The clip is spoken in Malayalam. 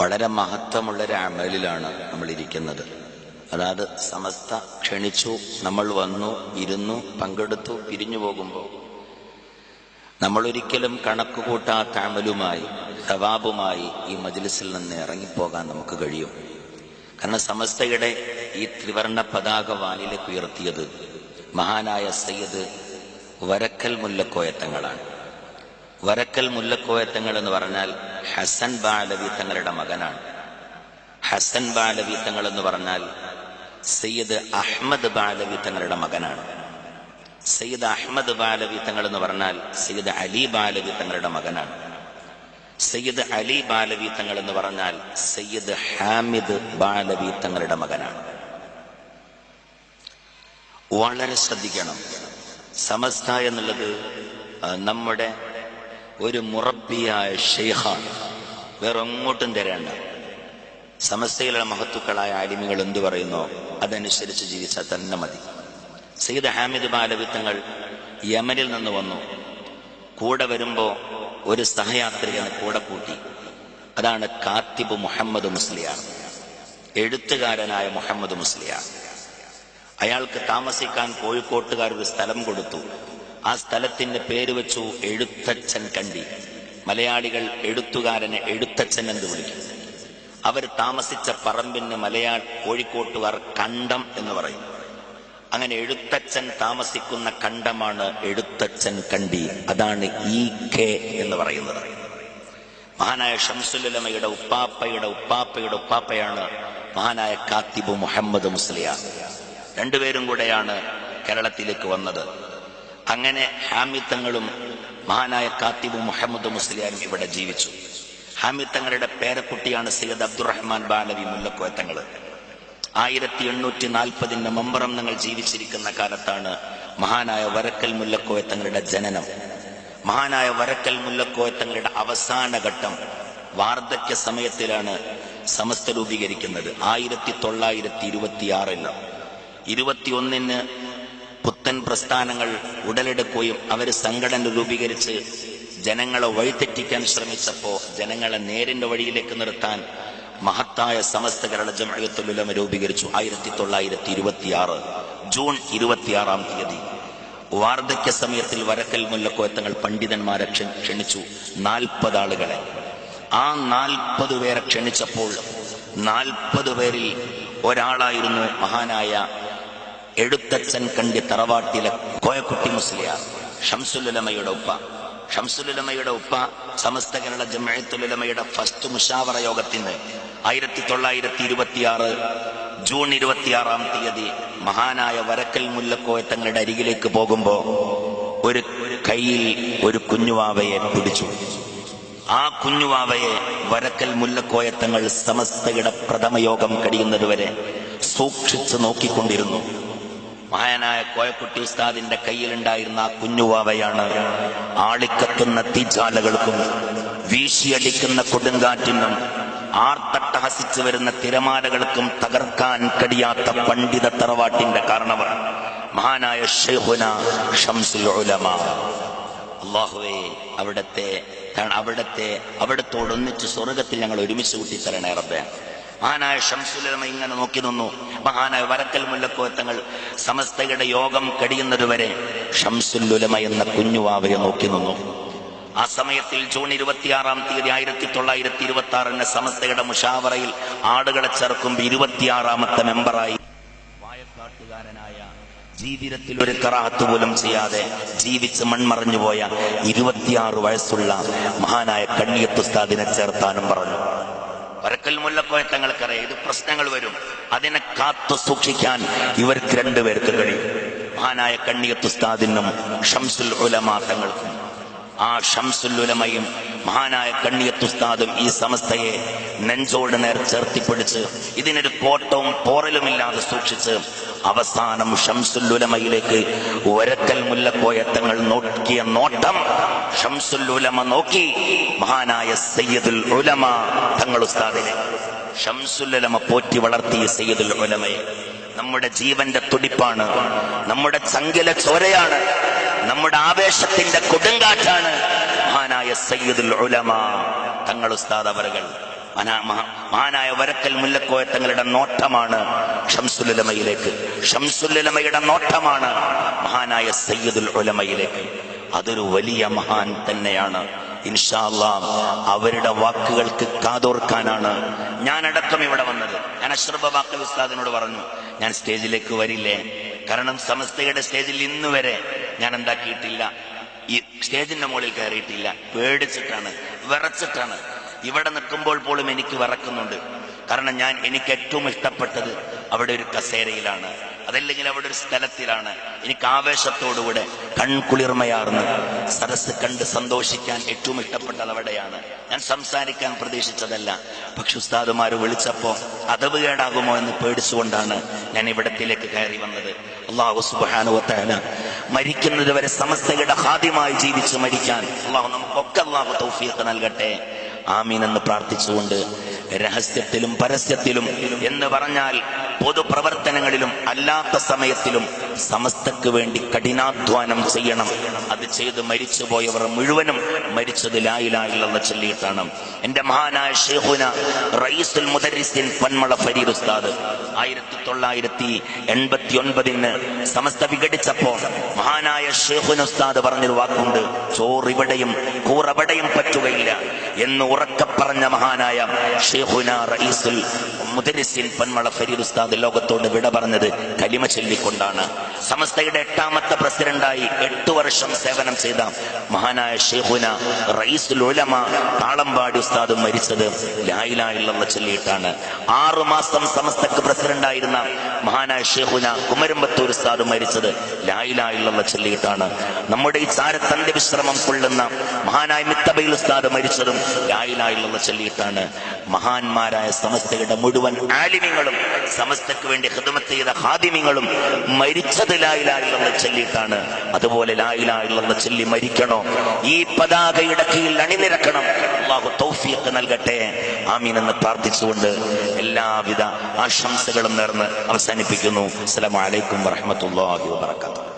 വളരെ മഹത്വമുള്ള ഒരു അമലിലാണ് നമ്മൾ ഇരിക്കുന്നത് അതായത് സമസ്ത ക്ഷണിച്ചു നമ്മൾ വന്നു ഇരുന്നു പങ്കെടുത്തു പിരിഞ്ഞു പോകുമ്പോൾ നമ്മൾ ഒരിക്കലും കണക്ക് കൂട്ടാത്ത അമലുമായി സവാബുമായി ഈ മജിലിസിൽ നിന്ന് ഇറങ്ങിപ്പോകാൻ നമുക്ക് കഴിയും. കാരണം സമസ്തയുടെ ഈ ത്രിവർണ പതാക വാനിലേക്ക് ഉയർത്തിയത് മഹാനായ സയ്യദ് വരക്കൽ മുല്ലക്കോയത്തങ്ങളാണ്. വരക്കൽ മുല്ലക്കോയത്തങ്ങൾ എന്ന് പറഞ്ഞാൽ ഹസൻ ബാലവി തങ്ങളുടെ മകനാണ്. ഹസൻ ബാലവി തങ്ങൾ എന്ന് പറഞ്ഞാൽ സയ്യിദ് അഹമ്മദ് ബാലവി തങ്ങളുടെ മകനാണ്. സയ്യിദ് അഹമ്മദ് ബാലവി തങ്ങൾ എന്ന് പറഞ്ഞാൽ സയ്യിദ് അലി ബാലവി തങ്ങളുടെ മകനാണ്. സയ്യിദ് അലി ബാലവി തങ്ങൾ എന്ന് പറഞ്ഞാൽ സയ്യിദ് ഹാമിദ് ബാലവി തങ്ങളുടെ മകനാണ്. വളരെ ശ്രദ്ധിക്കണം. സമസ്ത എന്നുള്ളത് നമ്മുടെ ഒരു മുറബിയായ ഷെയ്ഖാണ്. വേറെ എങ്ങോട്ടും തരേണ്ട. സമസ്തയിലുള്ള മഹത്തുക്കളായ അടിമകൾ എന്തു പറയുന്നോ അതനുസരിച്ച് ജീവിച്ചാൽ തന്നെ മതി. സയ്യിദ് ഹാമിദ് ബാലവിത്തങ്ങൾ യമനിൽ നിന്ന് വന്നു. കൂടെ വരുമ്പോൾ ഒരു സഹയാത്രികനെ കൂടെ കൂട്ടി. അതാണ് കാത്തിബ് മുഹമ്മദ് മുസ്ലിയാർ. എഴുത്തുകാരനായ മുഹമ്മദ് മുസ്ലിയാർ. അയാൾക്ക് താമസിക്കാൻ കോഴിക്കോട്ടുകാർ ഒരു സ്ഥലം കൊടുത്തു. ആ സ്ഥലത്തിന്റെ പേര് വെച്ചു എഴുത്തച്ഛൻ കണ്ടി. മലയാളികൾ എഴുത്തുകാരനെ എഴുത്തച്ഛൻ എന്ന് വിളിക്കും. അവർ താമസിച്ച പറമ്പിന് മലയാള കോഴിക്കോട്ടുകാർ കണ്ടം എന്ന് പറയും. അങ്ങനെ എഴുത്തച്ഛൻ താമസിക്കുന്ന കണ്ടമാണ് എഴുത്തച്ഛൻ കണ്ടി. അതാണ് ഇ കെ എന്ന് പറയുന്നത്. മഹാനായ ഷംസുലമയുടെ ഉപ്പാപ്പയുടെ ഉപ്പാപ്പയുടെ ഉപ്പാപ്പയാണ് മഹാനായ കാത്തിബ് മുഹമ്മദ് മുസ്ലിയ രണ്ടുപേരും കൂടെയാണ് കേരളത്തിലേക്ക് വന്നത്. അങ്ങനെ ഹാമിത്തങ്ങളും മഹാനായ കാത്തിബു മുഹമ്മദ് മുസ്ലിയാനും ഇവിടെ ജീവിച്ചു. ഹാമിത്തങ്ങളുടെ പേരക്കുട്ടിയാണ് സയ്യദ് അബ്ദുറഹ്മാൻ ബാലവി മുല്ലക്കോയത്തങ്ങൾ. ആയിരത്തി എണ്ണൂറ്റി നാൽപ്പതിന് മമ്പറം നിങ്ങൾ ജീവിച്ചിരിക്കുന്ന കാലത്താണ് മഹാനായ വരക്കൽ മുല്ലക്കോയത്തങ്ങളുടെ ജനനം. മഹാനായ വരക്കൽ മുല്ലക്കോയത്തങ്ങളുടെ അവസാന ഘട്ടം വാർദ്ധക്യ സമയത്തിലാണ് സമസ്ത രൂപീകരിക്കുന്നത്. ആയിരത്തി തൊള്ളായിരത്തി ഇരുപത്തിയാറിൽ ഇരുപത്തിയൊന്നിന് പുത്തൻ പ്രസ്ഥാനങ്ങൾ ഉടലെടുക്കുകയും അവർ സംഘടന രൂപീകരിച്ച് ജനങ്ങളെ വഴിതെറ്റിക്കാൻ ശ്രമിച്ചപ്പോൾ ജനങ്ങളെ നേരിന്റെ വഴിയിലേക്ക് നിർത്താൻ മഹത്തായ സമസ്ത കേരള ജമയത്തുലമ രൂപീകരിച്ചു. ആയിരത്തി തൊള്ളായിരത്തി ഇരുപത്തിയാറ് ജൂൺ ഇരുപത്തിയാറാം തീയതി. വാർദ്ധക്യ സമയത്തിൽ വരക്കൽ മുല്ലക്കോയത്തങ്ങൾ പണ്ഡിതന്മാരെ ക്ഷണിച്ചു. നാൽപ്പത് ആളുകളെ. ആ നാൽപ്പത് പേരെ ക്ഷണിച്ചപ്പോൾ നാൽപ്പത് പേരിൽ ഒരാളായിരുന്നു മഹാനായ എഴുത്തച്ഛൻ കണ്ടി തറവാട്ടിലെ കോയക്കുട്ടി മുസ്ലിയാർ ഷംസുലുലമയുടെ ഉപ്പ. ഷംസുലുലമയുടെ ഉപ്പ സമസ്ത കേരള ജമയത്തുലമയുടെ ഫസ്റ്റ് മുഷാവറ യോഗത്തിന് ആയിരത്തി തൊള്ളായിരത്തി ഇരുപത്തിയാറ് ജൂൺ ഇരുപത്തിയാറാം തീയതി മഹാനായ വരക്കൽ മുല്ലക്കോയത്തങ്ങളുടെ അരികിലേക്ക് പോകുമ്പോ ഒരു കയ്യിൽ ഒരു കുഞ്ഞുവാവയെ പിടിച്ചു. ആ കുഞ്ഞുവാവയെ വരക്കൽ മുല്ലക്കോയത്തങ്ങൾ സമസ്തയുടെ പ്രഥമയോഗം കഴിയുന്നതുവരെ സൂക്ഷിച്ചു നോക്കിക്കൊണ്ടിരുന്നു. മഹാനായ കോയക്കുട്ടി ഉസ്താദിന്റെ കയ്യിലുണ്ടായിരുന്ന ആ കുഞ്ഞുവാവയാണ് ആളിക്കത്തുന്ന തീജാലകൾക്കും വീശിയടിക്കുന്ന കൊടുങ്കാറ്റിനും ആർത്തട്ടഹസിച്ചു വരുന്ന തിരമാലകൾക്കും തകർക്കാൻ കഴിയാത്ത പണ്ഡിത തറവാട്ടിന്റെ കാരണവർ മഹാനായ ഷെഹുന ഷംസുൽ അള്ളാഹുവേ അവിടത്തെ അവിടത്തെ അവിടത്തോടൊന്നിച്ച് സ്വർഗത്തിൽ ഞങ്ങൾ ഒരുമിച്ച് കൂട്ടിത്തരണേ റബ്ബേ. മഹാനായ ഷംസുലമ ഇങ്ങനെ നോക്കി നിന്നു. മഹാനായ വരക്കൽ മുല്ലക്കോത്തങ്ങൾ സമസ്തയുടെ യോഗം കടിയുന്നതുവരെ ഷംസുല്ലുലമ എന്ന കുഞ്ഞുവാവയെ നോക്കി നിന്നു. ആ സമയത്തിൽ ജൂൺ ഇരുപത്തിയാറാം തീയതി ആയിരത്തി തൊള്ളായിരത്തി ഇരുപത്തി ആറിന് സമസ്തയുടെ മുഷാവറയിൽ ആടുകളെ ചേർക്കുമ്പോൾ ഇരുപത്തിയാറാമത്തെ മെമ്പറായി. വായക്കാട്ടുകാരനായ ജീവിതത്തിൽ ഒരു കറാഹത്ത് പോലും ചെയ്യാതെ ജീവിച്ച് മൺമറഞ്ഞു പോയ ഇരുപത്തിയാറ് വയസ്സുള്ള മഹാനായ കണ്ണിയത്തുസ്താദിനെ ചേർത്താനും പറഞ്ഞു. വരക്കൽ മുല്ലക്കോയ തങ്ങൾക്കറിയാം. ഇത് പ്രശ്നങ്ങൾ വരും. അതിനെ കാത്തു സൂക്ഷിക്കാൻ ഇവർക്ക് രണ്ടുപേർക്ക് കഴിയും. മഹാനായ കണ്ണിയത്തുസ്താദിനും ഷംസുൽ ഉലമാ തങ്ങൾക്കും. ആ ഷംസുല്ലുലമയും മഹാനായ കണ്ണിയത്തുസ്താദും ഈ സമസ്തയെ നെഞ്ചോട് നേർ ചേർത്തിപ്പിടിച്ച് ഇതിനൊരു കോട്ടവും പോറലുമില്ലാതെ സൂക്ഷിച്ച് അവസാനം ഷംസുല്ലുലമയിലേക്ക് ഒരക്കൽ മുല്ലക്കോയത്തങ്ങൾ നോക്കിയ നോട്ടം ഷംസുല്ലുലമ നോക്കി. മഹാനായ സയ്യദുൽ ഉലമ തങ്ങൾ ഉസ്താദിനെ. ഷംസുൽ ഉലമ പോറ്റി വളർത്തിയ സയ്യദുൽ ഉലമയെ. നമ്മുടെ ജീവന്റെ തുടിപ്പാണ്. നമ്മുടെ ചങ്കില ചോരയാണ്. നമ്മുടെ ആവേശത്തിന്റെ കൊടുങ്കാറ്റാണ് മഹാനായ സയ്യിദുൽ ഉലമ. തങ്ങൾ ഉസ്താദ് അവറുകൾ മഹാ- മഹാ- മഹാനായ വരക്കൽ മുല്ലക്കോയത്തങ്ങളുടെ നോട്ടമാണ് ഷംസുലമയിലേക്ക് ഷംസുലമയുടെ നോട്ടമാണ് മഹാനായ സയ്യിദുൽ ഉലമയിലേക്ക്. അതൊരു വലിയ മഹാൻ തന്നെയാണ്. ഇൻഷാല്ലാ അവരുടെ വാക്കുകൾക്ക് കാതോർക്കാനാണ് ഞാനടക്കം ഇവിടെ വന്നത്. ഞാൻ അഷ്റബ ബാക്കൽ ഉസ്താദിനോട് പറഞ്ഞു ഞാൻ സ്റ്റേജിലേക്ക് വരില്ലേ? കാരണം സമസ്തയുടെ സ്റ്റേജിൽ ഇന്ന് വരെ ഞാൻ എന്താക്കിയിട്ടില്ല ഈ സ്റ്റേജിന്റെ മുകളിൽ കയറിയിട്ടില്ല. പേടിച്ചിട്ടാണ് വിറച്ചിട്ടാണ്. ഇവിടെ നിൽക്കുമ്പോൾ പോലും എനിക്ക് വിറക്കുന്നുണ്ട്. കാരണം ഞാൻ എനിക്ക് ഏറ്റവും ഇഷ്ടപ്പെട്ടത് അവിടെ ഒരു കസേരയിലാണ്. അതല്ലെങ്കിൽ അവിടെ ഒരു സ്ഥലത്തിലാണ് എനിക്ക് ആവേശത്തോടുകൂടെ കൺകുളിർമയാർന്ന് സരസ് കണ്ട് സന്തോഷിക്കാൻ ഏറ്റവും ഇഷ്ടപ്പെട്ടത് അവിടെയാണ്. ഞാൻ സംസാരിക്കാൻ പ്രതീക്ഷിച്ചതല്ല. പക്ഷെ ഉസ്താദുമാർ വിളിച്ചപ്പോ അതവ് കേടാകുമോ എന്ന് പേടിച്ചുകൊണ്ടാണ് ഞാൻ ഇവിടത്തിലേക്ക് കയറി വന്നത്. അള്ളാഹു സുബാനുവത്തേന മരിക്കുന്നത് വരെ സമസ്തയുടെ ഹാദ്യമായി ജീവിച്ച് മരിക്കാൻ അള്ളാഹു നമുക്കൊക്കെ അള്ളാഹു തൗഫീഖ് നൽകട്ടെ. ആമീൻ എന്ന് പ്രാർത്ഥിച്ചുകൊണ്ട് രഹസ്യത്തിലും പരസ്യത്തിലും എന്ന് പറഞ്ഞാൽ പൊതുപ്രവർത്തനങ്ങളിലും അല്ലാത്ത സമയത്തിലും സമസ്തക്ക് വേണ്ടി കഠിനാധ്വാനം ചെയ്യണം. അത് ചെയ്ത് മരിച്ചുപോയവർ മുഴുവനും മരിച്ചത് ലായിലായില്ലെന്ന് ചൊല്ലിയിട്ടാണ്. എന്റെ മഹാനായ ഷേഹുന റയീസുൽ മുദരിസിൻ പന്മള ഫരീദ് ഉസ്താദ് ആയിരത്തി തൊള്ളായിരത്തി എൺപത്തി ഒൻപതിന് സമസ്ത വിഘടിച്ചപ്പോൾ മഹാനായ ഷേഹുന ഉസ്താദ് പറഞ്ഞൊരു വാക്കുണ്ട് ചോറിവിടെയും കൂറവിടെയും പറ്റുകയില്ല എന്ന് ഉറക്കെ പറഞ്ഞ മഹാനായ ഷേഹുന റയീസുൽ മുദരിസിൻ പന്മള ഫരീദ് ഉസ്താദ് ലോകത്തോട് വിട പറഞ്ഞത് കലിമ ചൊല്ലിക്കൊണ്ടാണ്. സമസ്തയുടെ എട്ടാമത്തെ പ്രസിഡന്റായി എട്ടു വർഷം സേവനം ചെയ്ത മഹാനായ ഷെഹുന റയീസുൽ ഉലമ താളമ്പാടി ഉസ്താദും മരിച്ചത് ലായിലായില്ലെന്ന് ചൊല്ലിയിട്ടാണ്. ആറു മാസം സമസ്തക്ക് പ്രസിഡന്റായിരുന്ന മഹാനായ ഷെഹുന കുമരമ്പത്തൂർ ഉസ്താദും മരിച്ചത് ലായിലായില്ലെന്ന് ചൊല്ലിയിട്ടാണ്. നമ്മുടെ ഈ ചാരത്തന്റെ വിശ്രമം കൊള്ളുന്ന മഹാനായ മിത്തബയിൽ ഉസ്താദ് മരിച്ചതും ലായിലായില്ലെന്ന് ചൊല്ലിയിട്ടാണ്. മഹാന്മാരായ സമസ്തയുടെ മുഴുവൻ ആലിമ്യങ്ങളും സമസ്തക്ക് വേണ്ടി ഹിദമത്ത് ചെയ്ത ഹാദിമ്യങ്ങളും മരിച്ചത് ലായിലായില്ലെന്ന് ചൊല്ലിയിട്ടാണ്. അതുപോലെ ലായിലായില്ലെന്ന് ചൊല്ലി മരിക്കണോ? ഈ പതാകയുടെ കീഴിൽ അണിനിരക്കണം. അള്ളാഹു തൗഫീഖ് നൽകട്ടെ. ആമീൻ എന്ന് പ്രാർത്ഥിച്ചുകൊണ്ട് എല്ലാവിധ ആശംസകളും നേർന്ന് അവസാനിപ്പിക്കുന്നു. അസ്സലാമു അലൈക്കും വറഹ്മത്തുള്ളാഹി വബറകാതുഹു.